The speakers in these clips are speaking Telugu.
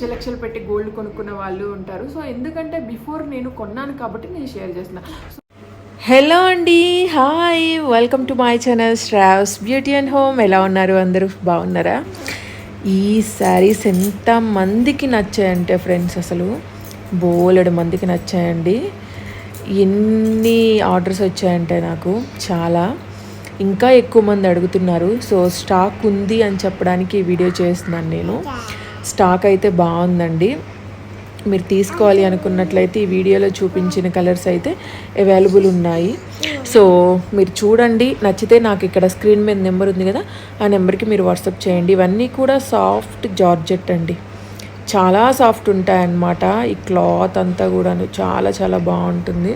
లక్ష లక్షలు పెట్టి గోల్డ్ కొనుక్కున్న వాళ్ళు ఉంటారు. సో ఎందుకంటే బిఫోర్ నేను కొన్నాను కాబట్టి నేను షేర్ చేస్తున్నా. హలో అండి hi welcome to my channel Shravs beauty and home. ఎలా ఉన్నారు అందరూ? బాగున్నారా? ఈ శారీస్ ఎంత మందికి నచ్చాయంటే ఫ్రెండ్స్ అసలు బోలెడు మందికి నచ్చాయండి. ఎన్ని ఆర్డర్స్ వచ్చాయంటే నాకు చాలా. ఇంకా ఎక్కువ మంది అడుగుతున్నారు. సో స్టాక్ ఉంది అని చెప్పడానికి ఈ వీడియో చేస్తున్నాను నేను. స్టాక్ అయితే బాగుందండి. మీరు తీసుకోవాలి అనుకున్నట్లయితే ఈ వీడియోలో చూపించిన కలర్స్ అయితే అవైలబుల్ ఉన్నాయి. సో మీరు చూడండి. నచ్చితే నాకు ఇక్కడ స్క్రీన్ మీద నెంబర్ ఉంది కదా ఆ నెంబర్కి మీరు వాట్సాప్ చేయండి. ఇవన్నీ కూడా సాఫ్ట్ జార్జెట్ అండి. చాలా సాఫ్ట్ ఉంటాయన్నమాట. ఈ క్లాత్ అంతా కూడాను చాలా చాలా బాగుంటుంది.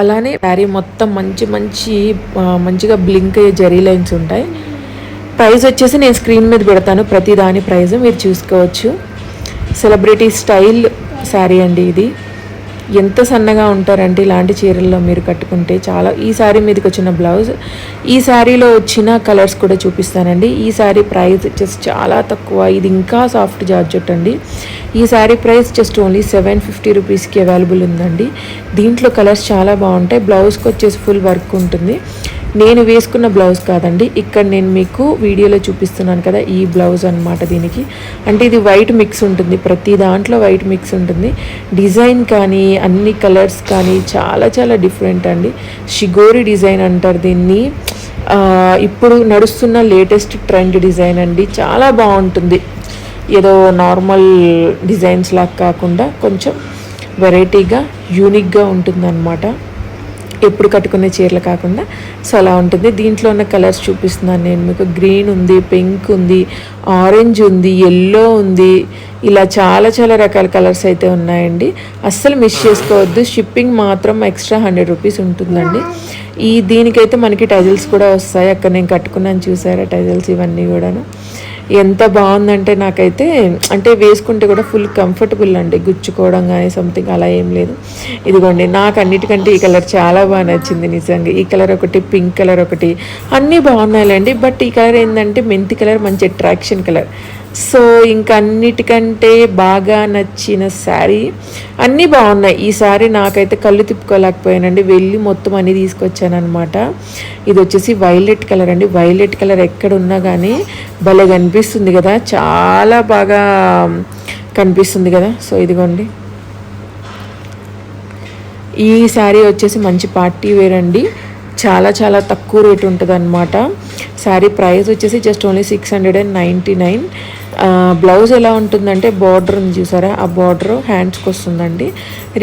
అలానే శారీ మొత్తం మంచి మంచి మంచిగా బ్లింక్ అయ్యే జరీ లైన్స్ ఉంటాయి. ప్రైస్ వచ్చేసి నేను స్క్రీన్ మీద పెడతాను. ప్రతి దాని ప్రైజ్ మీరు చూసుకోవచ్చు. సెలబ్రిటీ స్టైల్ శారీ అండి ఇది. ఎంత సన్నగా ఉంటారంటే ఇలాంటి చీరల్లో మీరు కట్టుకుంటే చాలా ఈ శారీ మీదకి వచ్చిన బ్లౌజ్ ఈ శారీలో వచ్చిన కలర్స్ కూడా చూపిస్తానండి. ఈ శారీ ప్రైస్ జస్ట్ చాలా తక్కువ. ఇది ఇంకా సాఫ్ట్ జార్జెట్ అండి. ఈ sari price just only seven fifty రూపీస్కి అవైలబుల్ ఉందండి. దీంట్లో కలర్స్ చాలా బాగుంటాయి. బ్లౌజ్కి వచ్చేసి ఫుల్ వర్క్ ఉంటుంది. నేను వేసుకున్న బ్లౌజ్ కాదండి. ఇక్కడ నేను మీకు వీడియోలో చూపిస్తున్నాను కదా ఈ బ్లౌజ్ అనమాట దీనికి. అంటే ఇది వైట్ మిక్స్ ఉంటుంది. ప్రతి దాంట్లో వైట్ మిక్స్ ఉంటుంది. డిజైన్ కానీ అన్ని కలర్స్ కానీ చాలా చాలా డిఫరెంట్ అండి. షిగోరి డిజైన్ అంటారు దీన్ని. ఇప్పుడు నడుస్తున్న లేటెస్ట్ ట్రెండ్ డిజైన్ అండి. చాలా బాగుంటుంది. ఏదో నార్మల్ డిజైన్స్ లాగా కాకుండా కొంచెం వెరైటీగా యూనిక్గా ఉంటుందన్నమాట. ఎప్పుడు కట్టుకునే చీరలు కాకుండా. సో అలా ఉంటుంది. దీంట్లో ఉన్న కలర్స్ చూపిస్తున్నాను నేను మీకు. గ్రీన్ ఉంది పింక్ ఉంది ఆరెంజ్ ఉంది ఎల్లో ఉంది. ఇలా చాలా చాలా రకాల కలర్స్ అయితే ఉన్నాయండి. అస్సలు మిస్ చేసుకోవద్దు. షిప్పింగ్ మాత్రం ఎక్స్ట్రా హండ్రెడ్ రూపీస్ ఉంటుందండి. ఈ దీనికైతే మనకి టైజల్స్ కూడా వస్తాయి. అక్కడ నేను కట్టుకున్నాను చూసారా టైజల్స్ ఇవన్నీ కూడాను. ఎంత బాగుందంటే నాకైతే అంటే వేసుకుంటే కూడా ఫుల్ కంఫర్టబుల్ అండి. గుచ్చుకోవడం కానీ సంథింగ్ అలా ఏం లేదు. ఇదిగోండి నాకు అన్నిటికంటే ఈ కలర్ చాలా బాగా నచ్చింది నిజంగా. ఈ కలర్ ఒకటి పింక్ కలర్ ఒకటి అన్నీ బాగున్నాయిలేండి. బట్ ఈ కలర్ ఏంటంటే మెంతి కలర్ మంచి అట్రాక్షన్ కలర్ సో ఇంకన్నిటికంటే బాగా నచ్చిన శారీ అన్నీ బాగున్నాయి. ఈ శారీ నాకైతే కళ్ళు తిప్పుకోలేకపోయానండి. వెళ్ళి మొత్తం అన్నీ తీసుకొచ్చానమాట ఇది వచ్చేసి వైలెట్ కలర్ అండి. వైలెట్ కలర్ ఎక్కడ ఉన్నా కానీ భలే కనిపిస్తుంది కదా. చాలా బాగా కనిపిస్తుంది కదా. సో ఇదిగోండి. ఈ శారీ వచ్చేసి మంచి పార్టీ వేర్ అండి. చాలా చాలా తక్కువ రేట్ ఉంటుంది అన్నమాట శారీ ప్రైస్ వచ్చేసి just only six hundred and ninety nine blouse ఎలా ఉంటుందంటే బార్డర్ ఉంది చూసారా? ఆ బార్డర్ హ్యాండ్స్కి వస్తుందండి.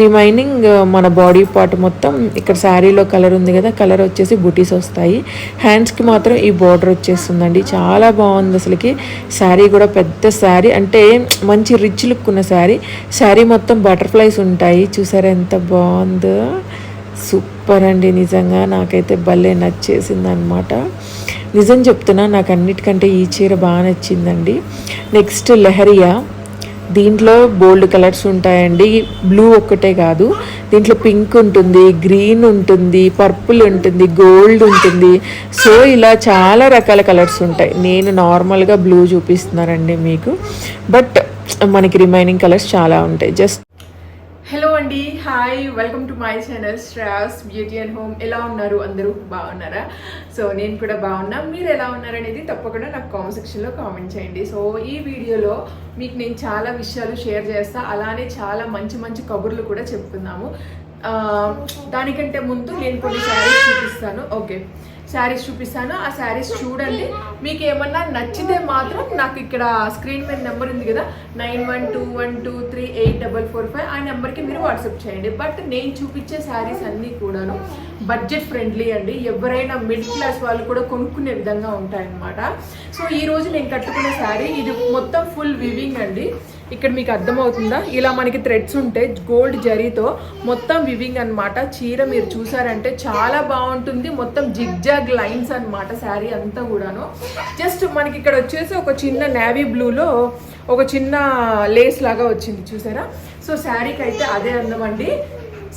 రిమైనింగ్ మన బాడీ పార్ట్ మొత్తం ఇక్కడ శారీలో కలర్ ఉంది కదా కలర్ వచ్చేసి బుటీస్ వస్తాయి. హ్యాండ్స్కి మాత్రం ఈ బార్డర్ వచ్చేస్తుందండి. చాలా బాగుంది అసలుకి. శారీ కూడా పెద్ద శారీ. అంటే మంచి రిచ్ లుక్ ఉన్న శారీ. శారీ మొత్తం బటర్ఫ్లైస్ ఉంటాయి. చూసారా ఎంత బాగుందో. సూపర్ అండి నిజంగా. నాకైతే భలే నచ్చేసింది అనమాట నిజం చెప్తున్నా నాకు అన్నిటికంటే ఈ చీర బాగా నచ్చిందండి. నెక్స్ట్ లెహరియా. దీంట్లో బోల్డ్ కలర్స్ ఉంటాయండి. బ్లూ ఒక్కటే కాదు. దీంట్లో పింక్ ఉంటుంది గ్రీన్ ఉంటుంది పర్పుల్ ఉంటుంది గోల్డ్ ఉంటుంది. సో ఇలా చాలా రకాల కలర్స్ ఉంటాయి. నేను నార్మల్గా బ్లూ చూపిస్తున్నానండి మీకు. బట్ మనకి రిమైనింగ్ కలర్స్ చాలా ఉంటాయి. జస్ట్ హలో అండి hi welcome to my channel straws beauty and home ఎలా ఉన్నారు? అందరూ బాగున్నారా? సో నేను కూడా బాగున్నా. మీరు ఎలా ఉన్నారనేది తప్పకుండా నాకు కామెంట్ సెక్షన్లో కామెంట్ చేయండి. సో ఈ వీడియోలో మీకు నేను చాలా విషయాలు షేర్ చేస్తా. అలానే చాలా మంచి మంచి కబుర్లు కూడా చెప్తున్నాము దానికంటే ముందు నేను కొన్ని శారీస్ చూపిస్తాను. ఓకే శారీస్ చూపిస్తాను. ఆ శారీస్ చూడండి. మీకు ఏమన్నా నచ్చితే మాత్రం నాకు ఇక్కడ స్క్రీన్ మీద నెంబర్ ఉంది కదా nine one two one two three eight double four five ఆ నెంబర్కి మీరు వాట్సాప్ చేయండి. బట్ నేను చూపించే శారీస్ అన్నీ కూడాను బడ్జెట్ ఫ్రెండ్లీ అండి. ఎవరైనా మిడిల్ క్లాస్ వాళ్ళు కూడా కొనుక్కునే విధంగా ఉంటాయన్నమాట. సో ఈ రోజు నేను కట్టుకునే శారీ ఇది మొత్తం ఫుల్ వివింగ్ అండి. ఇక్కడ మీకు అర్థమవుతుందా? ఇలా మనకి థ్రెడ్స్ ఉంటే గోల్డ్ జరీతో మొత్తం వివింగ్ అన్నమాట. చీర మీరు చూసారంటే చాలా బాగుంటుంది. మొత్తం జిగ్జాగ్ లైన్స్ అనమాట శారీ అంతా కూడాను. జస్ట్ మనకి ఇక్కడ వచ్చేసి ఒక చిన్న నేవీ బ్లూలో ఒక చిన్న లేస్ లాగా వచ్చింది చూసారా? సో శారీకి అయితే అదే అందం అండి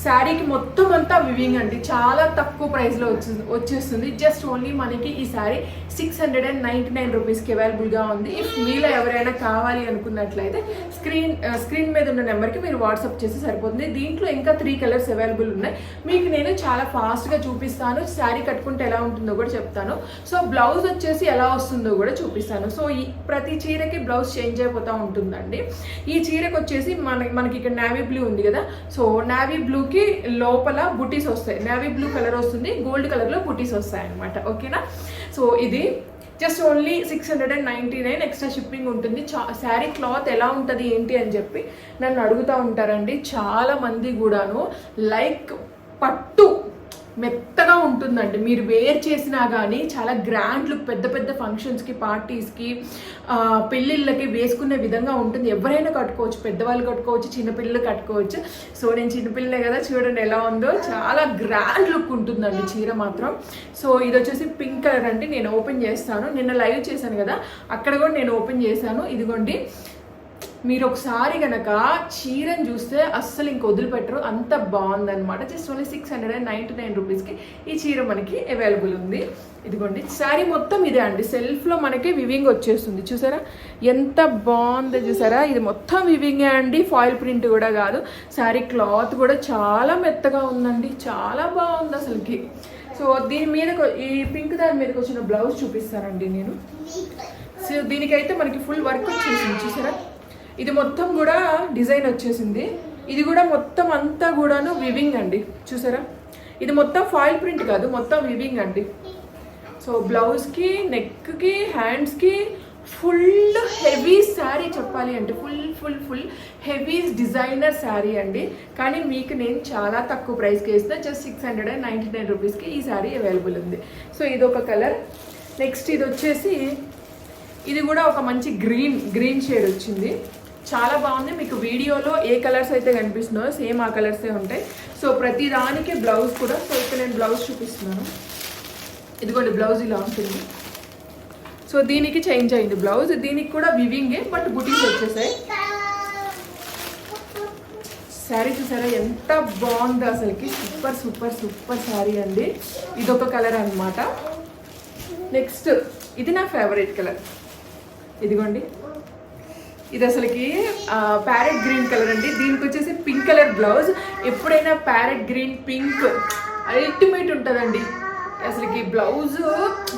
శారీకి మొత్తం అంతా వివింగ్ అండి. చాలా తక్కువ ప్రైస్లో వచ్చి వచ్చేస్తుంది. జస్ట్ ఓన్లీ మనకి ఈ sari six hundred and ninety nine రూపీస్కి అవైలబుల్గా ఉంది. ఇఫ్ మీలో ఎవరైనా కావాలి అనుకున్నట్లయితే స్క్రీన్ స్క్రీన్ మీద ఉన్న నెంబర్కి మీరు వాట్సాప్ చేస్తే సరిపోతుంది. దీంట్లో ఇంకా త్రీ కలర్స్ అవైలబుల్ ఉన్నాయి. మీకు నేను చాలా ఫాస్ట్గా చూపిస్తాను. శారీ కట్టుకుంటే ఎలా ఉంటుందో కూడా చెప్తాను. సో బ్లౌజ్ వచ్చేసి ఎలా వస్తుందో కూడా చూపిస్తాను. సో ఈ ప్రతి చీరకి బ్లౌజ్ చేంజ్ అయిపోతూ ఉంటుందండి. ఈ చీరకు వచ్చేసి మన మనకి ఇక్కడ నావీ బ్లూ ఉంది కదా. సో నావీ బ్లూకి లోపల బుటీస్ వస్తాయి. నావీ బ్లూ కలర్ వస్తుంది గోల్డ్ కలర్లో బుటీస్ వస్తాయి అనమాట ఓకేనా? సో ఇది just only six hundred and ninety nine extra shipping ఉంటుంది. చా శారీ క్లాత్ ఎలా ఉంటుంది ఏంటి అని చెప్పి నన్ను అడుగుతూ ఉంటారండి. చాలా మంది కూడాను లైక్ పట్టు మెత్తగా ఉంటుందండి. మీరు వేర్ చేసినా కానీ చాలా గ్రాండ్ లుక్ పెద్ద పెద్ద ఫంక్షన్స్కి పార్టీస్కి పెళ్ళిళ్ళకి వేసుకునే విధంగా ఉంటుంది. ఎవరైనా కట్టుకోవచ్చు పెద్దవాళ్ళు కట్టుకోవచ్చు చిన్నపిల్లలు కట్టుకోవచ్చు. సో నేను చిన్నపిల్లలే కదా చూడండి ఎలా ఉందో. చాలా గ్రాండ్ లుక్ ఉంటుందండి చీర మాత్రం. సో ఇది వచ్చేసి పింక్ కలర్ అంటే నేను ఓపెన్ చేస్తాను. నిన్న లైవ్ చేశాను కదా అక్కడ కూడా నేను ఓపెన్ చేశాను. ఇదిగోండి. మీరు ఒకసారి గనక చీరను చూస్తే అస్సలు ఇంక వదిలిపెట్టరు. అంత బాగుందన్నమాట. Just only six hundred and ninety nine రూపీస్కి ఈ చీర మనకి అవైలబుల్ ఉంది. ఇదిగోండి శారీ మొత్తం ఇదే అండి. సెల్ఫ్లో మనకి వివింగ్ వచ్చేస్తుంది. చూసారా? ఎంత బాగుందో చూసారా? ఇది మొత్తం వివింగే అండి. ఫాయిల్ ప్రింట్ కూడా కాదు. శారీ క్లాత్ కూడా చాలా మెత్తగా ఉందండి. చాలా బాగుంది అసలుకి. సో దీని మీద ఈ పింక్ దాని మీదకి వచ్చిన బ్లౌజ్ చూపిస్తానండి నేను. సో దీనికైతే మనకి ఫుల్ వర్క్ వచ్చేసింది. చూసారా? ఇది మొత్తం కూడా డిజైన్ వచ్చేసింది. ఇది కూడా మొత్తం అంతా కూడాను వివింగ్ అండి. చూసారా? ఇది మొత్తం ఫాయిల్ ప్రింట్ కాదు మొత్తం వివింగ్ అండి. సో బ్లౌజ్కి నెక్కి హ్యాండ్స్కి ఫుల్ హెవీ శారీ చెప్పాలి అంటే full full full heavy designer sari అండి. కానీ మీకు నేను చాలా తక్కువ ప్రైస్కి వేసిన just six hundred and ninety nine రూపీస్కి ఈ శారీ అవైలబుల్ ఉంది. సో ఇది ఒక కలర్ నెక్స్ట్ ఇది వచ్చేసి ఇది కూడా ఒక మంచి గ్రీన్ గ్రీన్ షేడ్ వచ్చింది. చాలా బాగుంది. మీకు వీడియోలో ఏ కలర్స్ అయితే కనిపిస్తున్నాయో సేమ్ ఆ కలర్సే ఉంటాయి. సో ప్రతి దానికి బ్లౌజ్ కూడా సో ఇక్కడ నేను బ్లౌజ్ చూపిస్తున్నాను. ఇదిగోండి బ్లౌజ్ ఇలా ఉంటుంది. సో దీనికి చేంజ్ అయింది బ్లౌజ్. దీనికి కూడా వివింగే బట్ బుటీస్ వచ్చేసాయి. శారీ చూసారా? ఎంత బాగుందో అసలుకి. సూపర్ సూపర్ సూపర్ శారీ అండి. ఇదొక కలర్ అన్నమాట. నెక్స్ట్ ఇది నా ఫేవరెట్ కలర్. ఇదిగోండి. ఇది అసలుకి ప్యారెట్ గ్రీన్ కలర్ అండి. దీనికి వచ్చేసి పింక్ కలర్ బ్లౌజ్ ఎప్పుడైనా ప్యారెట్ గ్రీన్ పింక్ అల్టిమేట్ ఉంటుందండి. అసలుకి బ్లౌజ్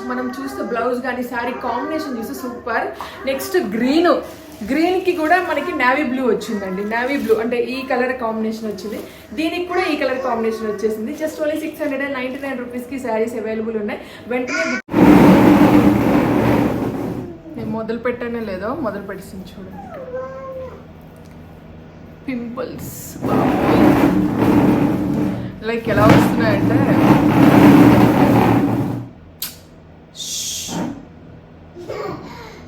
మనం చూస్తే బ్లౌజ్ కానీ శారీ కాంబినేషన్ చూస్తే సూపర్ నెక్స్ట్ గ్రీన్ గ్రీన్కి కూడా మనకి నావీ బ్లూ వచ్చిందండి. నావీ బ్లూ అంటే ఈ కలర్ కాంబినేషన్ వచ్చింది. దీనికి కూడా ఈ కలర్ కాంబినేషన్ వచ్చేసింది. Just only six hundred and ninety nine రూపీస్కి శారీస్ అవైలబుల్ ఉన్నాయి. వెంటనే మొదలు పెట్టానే లేదో మొదలు పెట్టేసింది చూడండి పింపుల్స్ లైక్ ఎలా వస్తున్నాయంటే?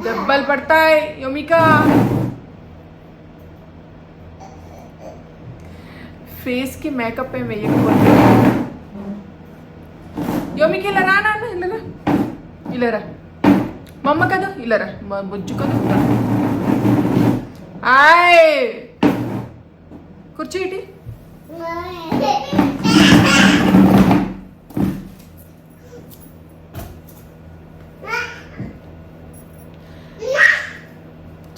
దెబ్బలు పడతాయి యోమికా. ఫేస్కి మేకప్ ఏం వేయకపోతే యోమికి ఇలా రానా ఇలా ఇలా రా. మా అమ్మ కదా? ఇలా బొజ్జు మా కదా ఆయ్! కుర్చీ ఇటీ.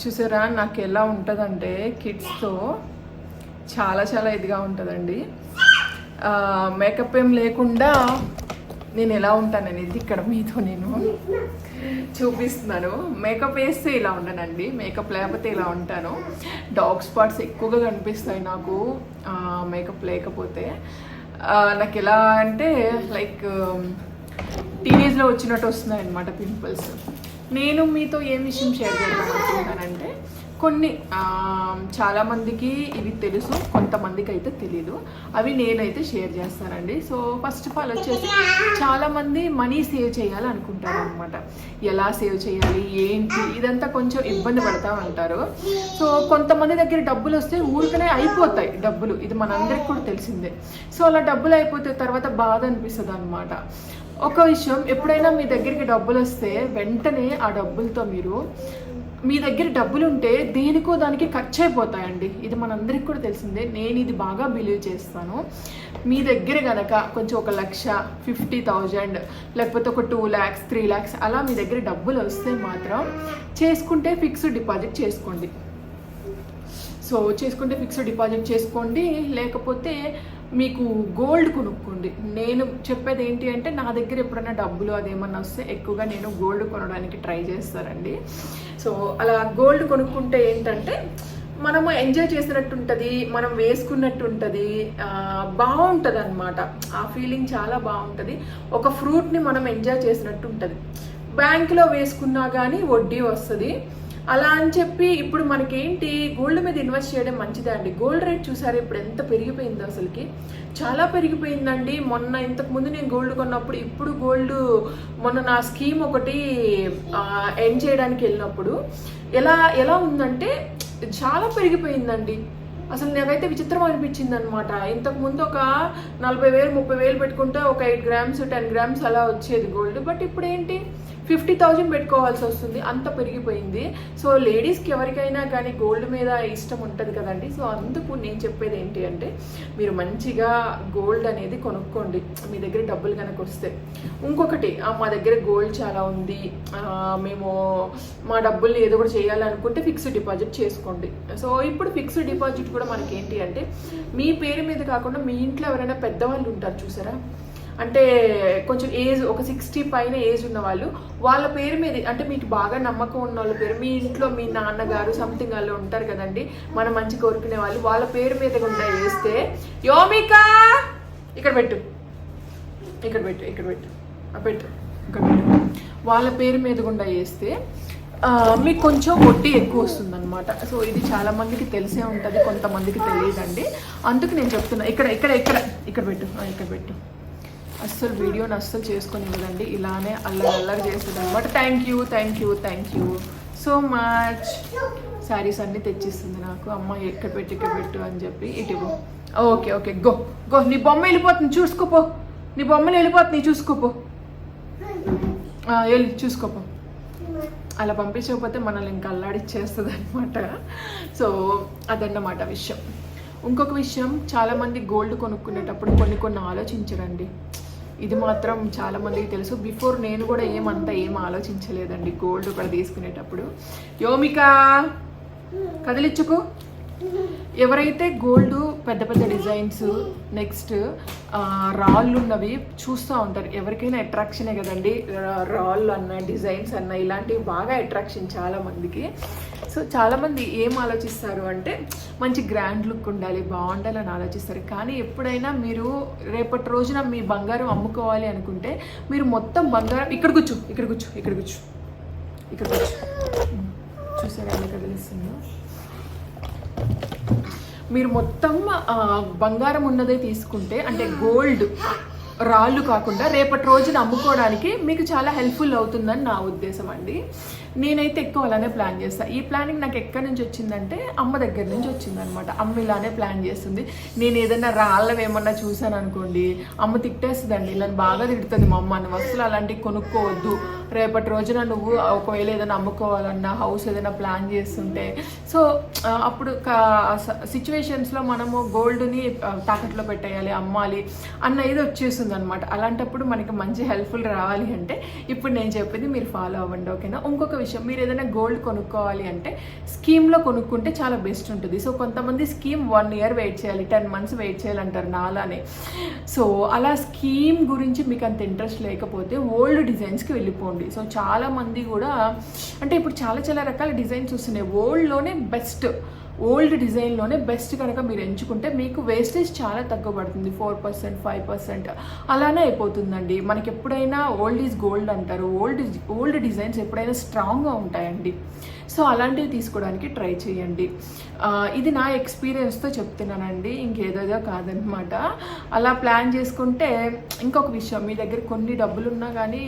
చూసారా? నాకు ఎలా ఉంటుందంటే కిడ్స్తో చాలా చాలా ఇదిగా ఉంటుందండి. మేకప్ ఏం లేకుండా నేను ఎలా ఉంటాను అనేది ఇక్కడ మీతో నేను చూపిస్తున్నాను. మేకప్ వేస్తే ఇలా ఉండనండి. మేకప్ లేకపోతే ఇలా ఉంటాను. డాగ్ స్పాట్స్ ఎక్కువగా కనిపిస్తాయి నాకు. మేకప్ లేకపోతే. నాకు ఎలా అంటే లైక్ టీనేజ్లో um, వచ్చినట్టు వస్తున్నాయి అనమాట పింపుల్స్. నేను మీతో ఏం విషయం షేర్ చేద్దాం అనుకుంటున్నానంటే కొన్ని చాలామందికి ఇవి తెలుసు కొంతమందికి అయితే తెలీదు. అవి నేనైతే షేర్ చేస్తానండి. సో ఫస్ట్ ఆఫ్ ఆల్ వచ్చేసి చాలామంది మనీ సేవ్ చేయాలి అనుకుంటారు అనమాట ఎలా సేవ్ చేయాలి ఏంటి ఇదంతా కొంచెం ఇబ్బంది పడతా ఉంటారు. సో కొంతమంది దగ్గర డబ్బులు వస్తే ఊరికనే అయిపోతాయి డబ్బులు. ఇది మనందరికి కూడా తెలిసిందే. సో అలా డబ్బులు అయిపోతే తర్వాత బాధ అనిపిస్తుంది అనమాట ఒక విషయం ఎప్పుడైనా మీ దగ్గరికి డబ్బులు వస్తే వెంటనే ఆ డబ్బులతో మీరు మీ దగ్గర డబ్బులు ఉంటే దేనికో దానికి ఖర్చు అయిపోతాయండి ఇది మనందరికి కూడా తెలిసిందే. నేను ఇది బాగా బిలీవ్ చేస్తాను. మీ దగ్గర కనుక కొంచెం ఒక లక్ష ఫిఫ్టీ థౌజండ్ లేకపోతే ఒక టూ ల్యాక్స్ త్రీ ల్యాక్స్ అలా మీ దగ్గర డబ్బులు వస్తే మాత్రం చేసుకుంటే ఫిక్స్డ్ డిపాజిట్ చేసుకోండి. సో చేసుకుంటే ఫిక్స్డ్ డిపాజిట్ చేసుకోండి. లేకపోతే మీకు గోల్డ్ కొనుక్కోండి. నేను చెప్పేది ఏంటి అంటే నా దగ్గర ఎప్పుడైనా డబ్బులు అదేమన్నా వస్తే ఎక్కువగా నేను గోల్డ్ కొనడానికి ట్రై చేస్తానండి. సో అలా గోల్డ్ కొనుక్కుంటే ఏంటంటే మనము ఎంజాయ్ చేసినట్టు ఉంటుంది మనం వేసుకున్నట్టు ఉంటుంది బాగుంటుంది అనమాట ఆ ఫీలింగ్ చాలా బాగుంటుంది. ఒక ఫ్రూట్ని మనం ఎంజాయ్ చేసినట్టు ఉంటుంది బ్యాంకులో వేసుకున్నా కానీ వడ్డీ వస్తుంది. అలా అని చెప్పి ఇప్పుడు మనకేంటి గోల్డ్ మీద ఇన్వెస్ట్ చేయడం మంచిదే అండి. గోల్డ్ రేట్ చూసారు? ఇప్పుడు ఎంత పెరిగిపోయిందో అసలుకి? చాలా పెరిగిపోయిందండి. మొన్న ఇంతకుముందు నేను గోల్డ్ కొన్నప్పుడు ఇప్పుడు గోల్డ్ మొన్న నా స్కీమ్ ఒకటి ఎండ్ చేయడానికి వెళ్ళినప్పుడు ఎలా ఎలా ఉందంటే చాలా పెరిగిపోయిందండి. అసలు నాకైతే విచిత్రం అనిపించింది అనమాట ఇంతకుముందు ఒక నలభై వేలు ముప్పై వేలు పెట్టుకుంటే ఒక ఎయిట్ గ్రామ్స్ టెన్ గ్రామ్స్ అలా వచ్చేది గోల్డ్ బట్ ఇప్పుడు ఏంటి ఫిఫ్టీ థౌజండ్ పెట్టుకోవాల్సి వస్తుంది. అంత పెరిగిపోయింది. సో లేడీస్కి ఎవరికైనా కానీ గోల్డ్ మీద ఇష్టం ఉంటుంది కదండి. సో అందుకు నేను చెప్పేది ఏంటి అంటే మీరు మంచిగా గోల్డ్ అనేది కొనుక్కోండి. మీ దగ్గర డబ్బులు కనుక వస్తే. ఇంకొకటి మా దగ్గర గోల్డ్ చాలా ఉంది. మేము మా డబ్బుల్ని ఏదో కూడా చేయాలనుకుంటే ఫిక్స్డ్ డిపాజిట్ చేసుకోండి. సో ఇప్పుడు ఫిక్స్డ్ డిపాజిట్ కూడా మనకి ఏంటి అంటే మీ పేరు మీద కాకుండా మీ ఇంట్లో ఎవరైనా పెద్దవాళ్ళు ఉంటారు చూసారా? అంటే కొంచెం ఏజ్ ఒక సిక్స్టీ పైన ఏజ్ ఉన్న వాళ్ళు వాళ్ళ పేరు మీద అంటే మీకు బాగా నమ్మకం ఉన్న వాళ్ళ పేరు మీ ఇంట్లో మీ నాన్నగారు సంథింగ్ వాళ్ళు ఉంటారు కదండి మనం మంచి కోరుకునే వాళ్ళు వాళ్ళ పేరు మీద గుండా వేస్తే యోమికా! ఇక్కడ పెట్టు. ఇక్కడ పెట్టు ఇక్కడ పెట్టు. ఆ, పెట్టు. ఇక్కడ పెట్టు. వాళ్ళ పేరు మీద గుండా వేస్తే మీకు కొంచెం వడ్డీ ఎక్కువ వస్తుంది అనమాట సో ఇది చాలా మందికి తెలిసే ఉంటుంది కొంతమందికి తెలియదండి. అందుకు నేను చెప్తున్నా ఇక్కడ ఇక్కడ ఇక్కడ ఇక్కడ పెట్టు. ఇక్కడ పెట్టు. అస్సలు వీడియోని అస్సలు చేసుకొని ఇవ్వదండి ఇలానే అల్లరి అల్లరి చేస్తుంది అనమాట thank you thank you thank you so much saris అన్నీ తెచ్చిస్తుంది నాకు. అమ్మ ఎక్కడ పెట్టి ఇక్కడ పెట్టు అని చెప్పి ఇటు ఓకే ఓకే గో గో నీ బొమ్మ వెళ్ళిపోతుంది. చూసుకోపో నీ బొమ్మలు వెళ్ళిపోతుంది చూసుకోపో వెళ్ళి చూసుకోపో అలా పంపించకపోతే మనల్ని ఇంకా అల్లాడిచ్చేస్తుంది అనమాట సో అదన్నమాట విషయం. ఇంకొక విషయం చాలామంది గోల్డ్ కొనుక్కునేటప్పుడు కొన్ని కొన్ని ఆలోచించరండి. ఇది మాత్రం చాలా మందికి తెలుసు. బిఫోర్ నేను కూడా ఏమంతా ఏం ఆలోచించలేదండి. గోల్డ్ కూడా తీసుకునేటప్పుడు. యోమిక కదిలిచ్చుకో. ఎవరైతే గోల్డ్ పెద్ద పెద్ద డిజైన్స్ నెక్స్ట్ రాళ్ళు ఉన్నవి చూస్తూ ఉంటారు. ఎవరికైనా అట్రాక్షనే కదండి. రాళ్ళు అన్న డిజైన్స్ అన్న ఇలాంటివి బాగా అట్రాక్షన్ చాలామందికి సో చాలామంది ఏం ఆలోచిస్తారు అంటే మంచి గ్రాండ్ లుక్ ఉండాలి బాగుండాలని ఆలోచిస్తారు. కానీ ఎప్పుడైనా మీరు రేపటి రోజున మీ బంగారం అమ్ముకోవాలి అనుకుంటే మీరు మొత్తం బంగారం ఇక్కడ కూర్చో ఇక్కడ కూర్చో ఇక్కడ కూర్చో ఇక్కడ కూర్చో. చూసారా కదిలిస్తుందో? మీరు మొత్తం బంగారం ఉన్నదే తీసుకుంటే అంటే గోల్డ్ రాళ్ళు కాకుండా రేపటి రోజున అమ్ముకోవడానికి మీకు చాలా హెల్ప్ఫుల్ అవుతుందని నా ఉద్దేశం అండి. నేనైతే ఎక్కువ అలానే ప్లాన్ చేస్తాను ఈ ప్లానింగ్ నాకు ఎక్కడి నుంచి వచ్చిందంటే అమ్మ దగ్గర నుంచి వచ్చిందనమాట. అమ్మ ఇలానే ప్లాన్ చేస్తుంది. నేను ఏదైనా రాళ్ళవి ఏమన్నా చూసాను అనుకోండి అమ్మ తిట్టేస్తుందండి. ఇలా బాగా తిడుతుంది మా అమ్మ. వస్తువులు అలాంటివి కొనుక్కోవద్దు. రేపటి రోజున నువ్వు ఒకవేళ ఏదైనా అమ్ముకోవాలన్నా హౌస్ ఏదైనా ప్లాన్ చేస్తుంటే సో అప్పుడు సిచ్యువేషన్స్లో మనము గోల్డ్ని తాకట్లో పెట్టేయాలి అమ్మాలి అన్న ఇది వచ్చేస్తుంది అనమాట అలాంటప్పుడు మనకి మంచి హెల్ప్ఫుల్ రావాలి అంటే ఇప్పుడు నేను చెప్పింది మీరు ఫాలో అవ్వండి ఓకేనా ఇంకొక విషయం మీరు ఏదైనా గోల్డ్ కొనుక్కోవాలి అంటే స్కీమ్లో కొనుక్కుంటే చాలా బెస్ట్ ఉంటుంది. సో కొంతమంది స్కీమ్ వన్ ఇయర్ వెయిట్ చేయాలి టెన్ మంత్స్ వెయిట్ చేయాలంటారు నాలానే. సో అలా స్కీమ్ గురించి మీకు అంత ఇంట్రెస్ట్ లేకపోతే ఓల్డ్ డిజైన్స్కి వెళ్ళిపోండి. సో చాలా మంది కూడా అంటే ఇప్పుడు చాలా చాలా రకాల డిజైన్స్ వస్తున్నాయి. వరల్డ్లోనే బెస్ట్ ఓల్డ్ డిజైన్లోనే బెస్ట్ కనుక మీరు ఎంచుకుంటే మీకు వేస్టేజ్ చాలా తక్కువ పడుతుంది. ఫోర్ పర్సెంట్ ఫైవ్ పర్సెంట్ అలానే అయిపోతుందండి. మనకి ఎప్పుడైనా ఓల్డ్ ఈజ్ గోల్డ్ అంటారు. ఓల్డ్ ఓల్డ్ డిజైన్స్ ఎప్పుడైనా స్ట్రాంగ్గా ఉంటాయండి. సో అలాంటివి తీసుకోవడానికి ట్రై చేయండి. ఇది నా ఎక్స్పీరియన్స్తో చెప్తున్నానండి. ఇంకేదోదో కాదనమాట. అలా ప్లాన్ చేసుకుంటే ఇంకొక విషయం. మీ దగ్గర కొన్ని డబ్బులు ఉన్నా కానీ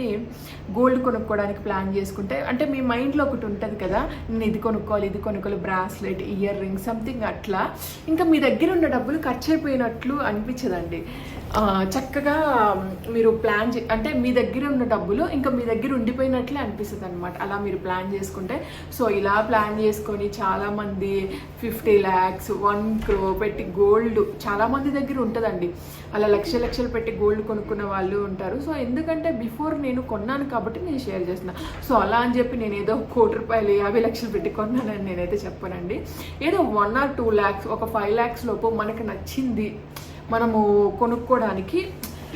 గోల్డ్ కొనుక్కోవడానికి ప్లాన్ చేసుకుంటే అంటే మీ మైండ్లో ఒకటి ఉంటుంది కదా. నేను ఇది కొనుక్కోవాలి ఇది కొనుక్కోవాలి బ్రాస్లెట్ ఇయర్ రింగ్ సంథింగ్ అట్లా. ఇంకా మీ దగ్గర ఉన్న డబ్బులు ఖర్చు అయిపోయినట్లు అనిపించదండి చక్కగా మీరు ప్లాన్ చే అంటే మీ దగ్గర ఉన్న డబ్బులు ఇంకా మీ దగ్గర ఉండిపోయినట్లే అనిపిస్తుంది అనమాట అలా మీరు ప్లాన్ చేసుకుంటే. సో ఇలా ప్లాన్ చేసుకొని చాలామంది ఫిఫ్టీ ల్యాక్స్ వన్ క్రో పెట్టి గోల్డ్ చాలామంది దగ్గర ఉంటుందండి. అలా లక్ష లక్షలు పెట్టి గోల్డ్ కొనుక్కున్న వాళ్ళు ఉంటారు. సో ఎందుకంటే బిఫోర్ నేను కొన్నాను కాబట్టి నేను షేర్ చేస్తున్నా. సో అలా అని చెప్పి నేను ఏదో కోటి రూపాయలు యాభై లక్షలు పెట్టి కొన్నానని నేనైతే చెప్పానండి. ఏదో వన్ ఆర్ టూ ల్యాక్స్ ఒక ఫైవ్ ల్యాక్స్ లోపు మనకు నచ్చింది మనము కొనుక్కోవడానికి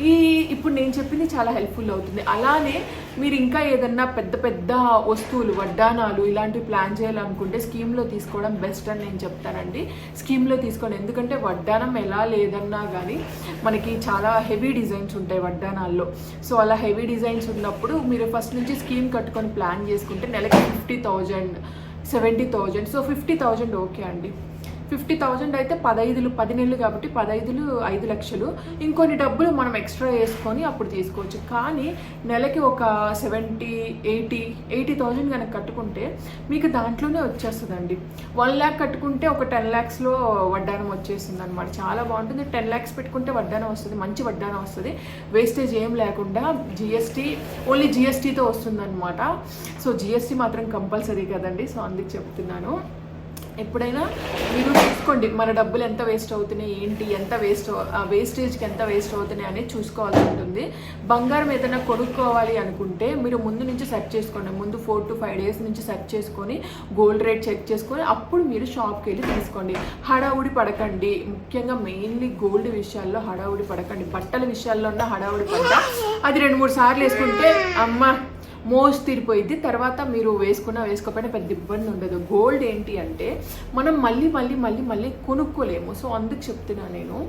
ఈ ఇప్పుడు నేను చెప్పింది చాలా హెల్ప్ఫుల్ అవుతుంది. అలానే మీరు ఇంకా ఏదన్నా పెద్ద పెద్ద వస్తువులు వడ్డానాలు ఇలాంటివి ప్లాన్ చేయాలనుకుంటే స్కీమ్లో తీసుకోవడం బెస్ట్ అని నేను చెప్తానండి. స్కీమ్లో తీసుకోండి. ఎందుకంటే వడ్డానం ఎలా లేదన్నా కానీ మనకి చాలా హెవీ డిజైన్స్ ఉంటాయి వడ్డానాల్లో సో అలా హెవీ డిజైన్స్ ఉన్నప్పుడు మీరు ఫస్ట్ నుంచి స్కీమ్ కట్టుకొని ప్లాన్ చేసుకుంటే నెలకి fifty thousand seventy thousand so fifty thousand okay అండి. ఫిఫ్టీ థౌజండ్ అయితే పదైదులు పది నెలలు కాబట్టి పదైదులు ఐదు లక్షలు. ఇంకొన్ని డబ్బులు మనం ఎక్స్ట్రా వేసుకొని అప్పుడు తీసుకోవచ్చు. కానీ నెలకి ఒక సెవెంటీ ఎయిటీ ఎయిటీ థౌజండ్ కనుక కట్టుకుంటే మీకు దాంట్లోనే వచ్చేస్తుందండి. వన్ ల్యాక్ కట్టుకుంటే ఒక టెన్ ల్యాక్స్లో వడ్డానం వచ్చేస్తుంది అనమాట చాలా బాగుంటుంది. టెన్ ల్యాక్స్ పెట్టుకుంటే వడ్డానం వస్తుంది. మంచి వడ్డానం వస్తుంది. వేస్టేజ్ ఏం లేకుండా జిఎస్టీ ఓన్లీ జిఎస్టీతో వస్తుందన్నమాట. సో జిఎస్టీ మాత్రం కంపల్సరీ కదండి. సో అందుకు చెప్తున్నాను. ఎప్పుడైనా మీరు చూసుకోండి మన డబ్బులు ఎంత వేస్ట్ అవుతున్నాయి ఏంటి ఎంత వేస్ట్ ఆ వేస్టేజ్కి ఎంత వేస్ట్ అవుతున్నాయి అనేది చూసుకోవాల్సి ఉంటుంది. బంగారం ఏదైనా కొనుక్కోవాలి అనుకుంటే మీరు ముందు నుంచి సెర్చ్ చేసుకోండి. ముందు ఫోర్ టు ఫైవ్ డేస్ నుంచి సెర్చ్ చేసుకొని గోల్డ్ రేట్ చెక్ చేసుకొని అప్పుడు మీరు షాప్కి వెళ్ళి తీసుకోండి. హడావుడి పడకండి. ముఖ్యంగా మెయిన్లీ గోల్డ్ విషయాల్లో హడావుడి పడకండి. బట్టల విషయాల్లో ఉన్న హడావుడి పడ్డ అది రెండు మూడు సార్లు వేసుకుంటే అమ్మ మోస్ట్ తీరిపోయింది తర్వాత మీరు వేసుకున్నా వేసుకోకపోయినా పెద్ద ఇబ్బంది ఉండదు. గోల్డ్ ఏంటి అంటే మనం మళ్ళీ మళ్ళీ మళ్ళీ మళ్ళీ కొనుక్కోలేము. సో అందుకు చెప్తున్నా నేను.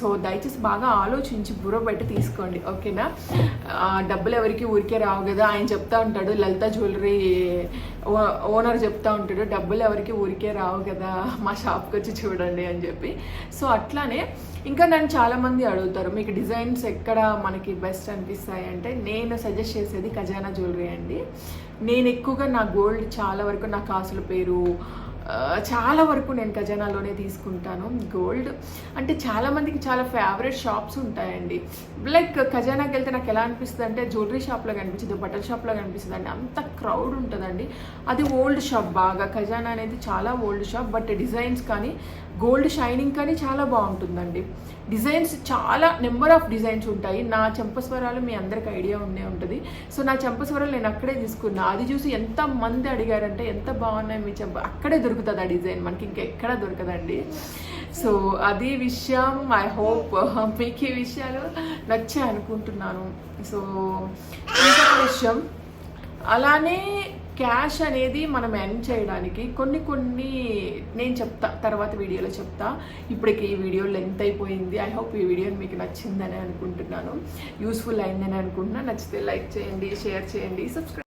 సో దయచేసి బాగా ఆలోచించి బుర్ర పెట్టి తీసుకోండి. ఓకేనా? డబ్బులు ఎవరికి ఊరికే రావు కదా. ఆయన చెప్తా ఉంటాడు. లలిత జ్యువెలరీ ఓనర్ చెప్తా ఉంటాడు. డబ్బులు ఎవరికి ఊరికే రావు కదా. మా షాప్కి వచ్చి చూడండి అని చెప్పి. సో అట్లానే ఇంకా నన్ను చాలామంది అడుగుతారు మీకు డిజైన్స్ ఎక్కడ మనకి బెస్ట్ అనిపిస్తాయి అంటే నేను సజెస్ట్ చేసేది ఖజానా జ్యువెలరీ అండి. నేను ఎక్కువగా నా గోల్డ్ చాలా వరకు నా కాసుల పేరు చాలా వరకు నేను ఖజానాలోనే తీసుకుంటాను గోల్డ్. అంటే చాలామందికి చాలా ఫేవరెట్ షాప్స్ ఉంటాయండి. లైక్ ఖజానాకి వెళ్తే నాకు ఎలా అనిపిస్తుంది అంటే జ్యువెలరీ షాప్లో కనిపిస్తుంది బట్టల షాప్లో కనిపిస్తుంది అండి అంత క్రౌడ్ ఉంటుందండి. అది ఓల్డ్ షాప్ బాగా ఖజానా అనేది చాలా ఓల్డ్ షాప్ బట్ డిజైన్స్ కానీ గోల్డ్ షైనింగ్ కానీ చాలా బాగుంటుందండి. డిజైన్స్ చాలా నెంబర్ ఆఫ్ డిజైన్స్ ఉంటాయి. నా చెంపస్వరాలు మీ అందరికి ఐడియా ఉండే ఉంటుంది. సో నా చెంపస్వరాలు నేను అక్కడే తీసుకున్నా. అది చూసి ఎంత మంది అడిగారంటే ఎంత బాగున్నాయి మీ చెంప? అక్కడే దొరుకుతుంది ఆ డిజైన్. మనకి ఇంకెక్కడ దొరకదండి. సో అది విషయం. ఐ హోప్ మీకు ఈ విషయాలు నచ్చాయి అనుకుంటున్నాను. సో ఇంకొక విషయం. అలానే క్యాష్ అనేది మనం ఎర్న్ చేయడానికి కొన్ని కొన్ని నేను చెప్తా తర్వాత వీడియోలో చెప్తా. ఇప్పటికి ఈ వీడియో లెంత్ అయిపోయింది. ఐ హోప్ ఈ వీడియో మీకు నచ్చిందని అనుకుంటున్నాను. యూస్ఫుల్ అయిందని అనుకుంటున్నాను. నచ్చితే లైక్ చేయండి షేర్ చేయండి సబ్స్క్రైబ్